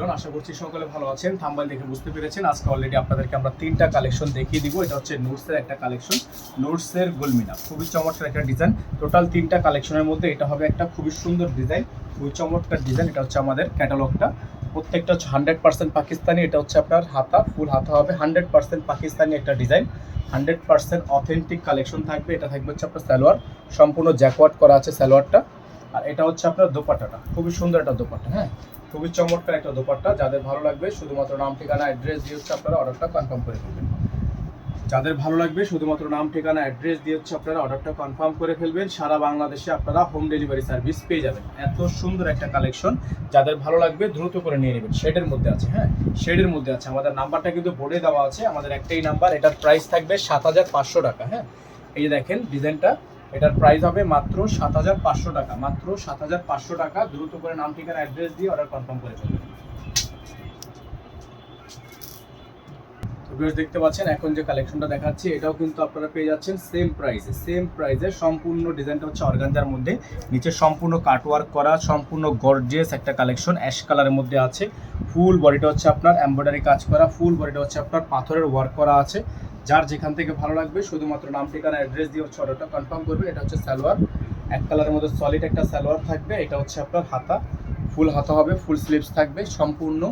Everyone আশা করছি সকলে ভালো আছেন। থাম্বাইল দেখে বুঝতে পেরেছেন, আজকে অলরেডি আপনাদেরকে আমরা তিনটা কালেকশন দেখিয়ে দিব। এটা হচ্ছে নোটসের একটা কালেকশন নোটসের গোলমিনা খুবই চমৎকার একটা ডিজাইন টোটাল তিনটা কালেকশনের মধ্যে এটা হবে একটা খুবই সুন্দর ডিজাইন খুবই চমৎকার ডিজাইন এটা হচ্ছে আমাদের ক্যাটালগটা প্রত্যেকটা হচ্ছে হান্ড্রেড পার্সেন্ট পাকিস্তানি, এটা হচ্ছে আপনার হাতা ফুল হাতা হবে। হান্ড্রেড পার্সেন্ট পাকিস্তানি একটা design hundred percent authentic collection থাকবে। এটা থাকবে হচ্ছে আপনার সালোয়ার। সম্পূর্ণ জ্যাকওয়ার্ড করা আছে সালোয়ারটা। আর এটা হচ্ছে আপনার দোপাট্টাটা। খুবই সুন্দর একটা দোপাট্টা হ্যাঁ? খুবই চমৎকার একটা দোপাট্টা, যাদের ভালো লাগবে শুধুমাত্র নাম, ঠিকানা, অ্যাড্রেস দিয়ে হচ্ছে আপনারা অর্ডারটা কনফার্ম করে ফেলবেন। যাদের ভালো লাগবে শুধুমাত্র নাম, ঠিকানা, অ্যাড্রেস দিয়ে হচ্ছে আপনারা অর্ডারটা কনফার্ম করে ফেলবেন, সারা বাংলাদেশে আপনারা হোম ডেলিভারি সার্ভিস পেয়ে যাবেন। এত সুন্দর একটা কালেকশন যাদের ভালো লাগবে দ্রুত করে নিয়ে নেবেন। শেডের মধ্যে আছে হ্যাঁ? শেডের মধ্যে আছে। আমাদের নাম্বারটা কিন্তু বোর্ডে দেওয়া আছে। আমাদের একটাই নাম্বার এটার প্রাইস থাকবে সাত হাজার পাঁচশো টাকা হ্যাঁ? এই দেখেন ডিজাইনটা এটার প্রাইস হবে মাত্র সাত হাজার পাঁচশো টাকা। মাত্র সাত হাজার পাঁচশো টাকা। দ্রুত করে নাম, ঠিকানা অ্যাড্রেস দিয়ে অর্ডার কনফার্ম করে ফেলবেন দেখতে পাচ্ছেন, এখন যে কালেকশনটা দেখাচ্ছি, এটাও কিন্তু আপনারা পেয়ে যাচ্ছেন সেম প্রাইসে সেম প্রাইসে সম্পূর্ণ ডিজাইনটা হচ্ছে অর্গানজার মধ্যে। নিচে সম্পূর্ণ কাটওয়ার্ক করা, সম্পূর্ণ গর্জিয়াস একটা কালেকশন অ্যাশ কালারের মধ্যে আছে। ফুল বডিটা হচ্ছে আপনার এমব্রয়ডারি কাজ করা ফুল বডিটা হচ্ছে আপনার পাথরের ওয়ার্ক করা আছে। যার যেখান থেকে ভালো লাগবে, শুধুমাত্র নাম, ঠিকানা অ্যাড্রেস দিয়ে হচ্ছে অর্ডারটা কনফার্ম করবেন এটা হচ্ছে সালোয়ার। এক কালারের মধ্যে সলিড একটা সালোয়ার থাকবে। এটা হচ্ছে আপনার হাতা। ফুল হাতা হবে, ফুল স্লিভস থাকবে। সম্পূর্ণ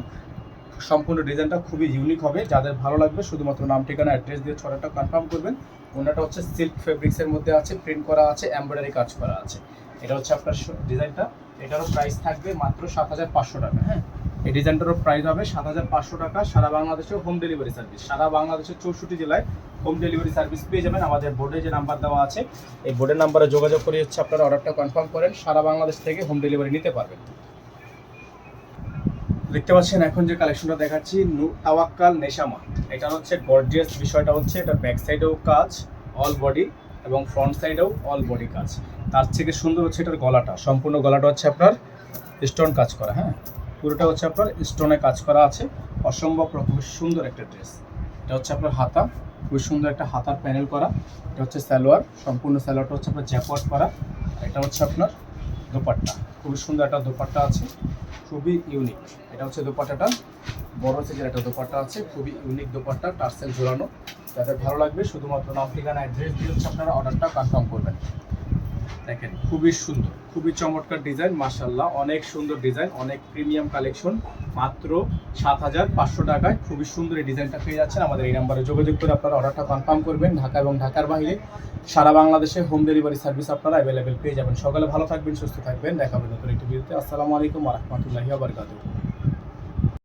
সম্পূর্ণ ডিজাইনটা খুবই ইউনিক হবে। যাদের ভালো লাগবে, শুধুমাত্র নাম, ঠিকানা অ্যাড্রেস দিয়ে ছড়াটা কনফার্ম করবেন। ওনাটা হচ্ছে সিল্ক ফেব্রিক্সের মধ্যে আছে প্রিন্ট করা আছে এমব্রয়ডারি কাজ করা আছে। এটা হচ্ছে আপনার ডিজাইনটা এটারও প্রাইস থাকবে মাত্র সাত হাজার পাঁচশো টাকা হ্যাঁ? এই ডিজাইনটারও প্রাইস হবে সাত হাজার পাঁচশো টাকা। সারা বাংলাদেশে হোম ডেলিভারি সার্ভিস সারা বাংলাদেশের চৌষট্টি জেলায় হোম ডেলিভারি সার্ভিস পেয়ে যাবেন। আমাদের বোর্ডে যে নাম্বার দেওয়া আছে, এই বোর্ডের নাম্বারে যোগাযোগ করে হচ্ছে আপনারা অর্ডারটা কনফার্ম করেন। সারা বাংলাদেশ থেকে হোম ডেলিভারি নিতে পারবেন। দেখতে পাচ্ছেন, এখন যে কালেকশনটা দেখাচ্ছি তাওয়াক্কাল নেশামা এটা হচ্ছে গর্জিয়াস বিষয়টা হচ্ছে, এটা ব্যাক সাইডেও কাজ অল বডি এবং ফ্রন্ট সাইডেও অল বডি কাজ। তার থেকে সুন্দর হচ্ছে এটার গলাটা। সম্পূর্ণ গলাটা হচ্ছে আপনার স্টোন কাজ করা হ্যাঁ? পুরোটা হচ্ছে আপনার স্টোনে কাজ করা আছে। অসম্ভব খুবই সুন্দর একটা ড্রেস এটা হচ্ছে আপনার হাতা, খুবই সুন্দর একটা হাতার প্যানেল করা। এটা হচ্ছে স্যালোয়ার সম্পূর্ণ সালোয়ারটা হচ্ছে আপনার জ্যাকওয়ার্ড করা। এটা হচ্ছে আপনার দোপাট্টা, খুবই সুন্দর একটা দোপাট্টা আছে, খুবই ইউনিক এটা হচ্ছে দোপাট্টাটা, বড় সাইজের একটা দোপাট্টা আছে, খুবই ইউনিক দোপাট্টা, টার্সেল ঝোলানো। যাদের ভালো লাগবে, শুধুমাত্র নাম ঠিকানা অ্যাড্রেস দিয়ে হচ্ছে আপনারা অর্ডারটা কনফার্ম করবেন। দেখেন, খুবই সুন্দর। খুবই চমৎকার ডিজাইন মাশাল্লাহ অনেক সুন্দর ডিজাইন, অনেক প্রিমিয়াম কালেকশন। মাত্র সাত হাজার পাঁচশো টাকায় খুবই সুন্দর এই ডিজাইনটা পেয়ে যাচ্ছেন। আমাদের এই নাম্বারে যোগাযোগ করে আপনারা অর্ডারটা কনফার্ম করবেন। ঢাকা এবং ঢাকার বাইরে সারা বাংলাদেশে হোম ডেলিভারি সার্ভিস আপনারা অ্যাভেলেবেল পেয়ে যাবেন। সকালে ভালো থাকবেন, সুস্থ থাকবেন। দেখাবেন নতুন একটি ভিডিওতে। আসসালামু আলাইকুম রহমতুল্লাহি আবরকাতুহ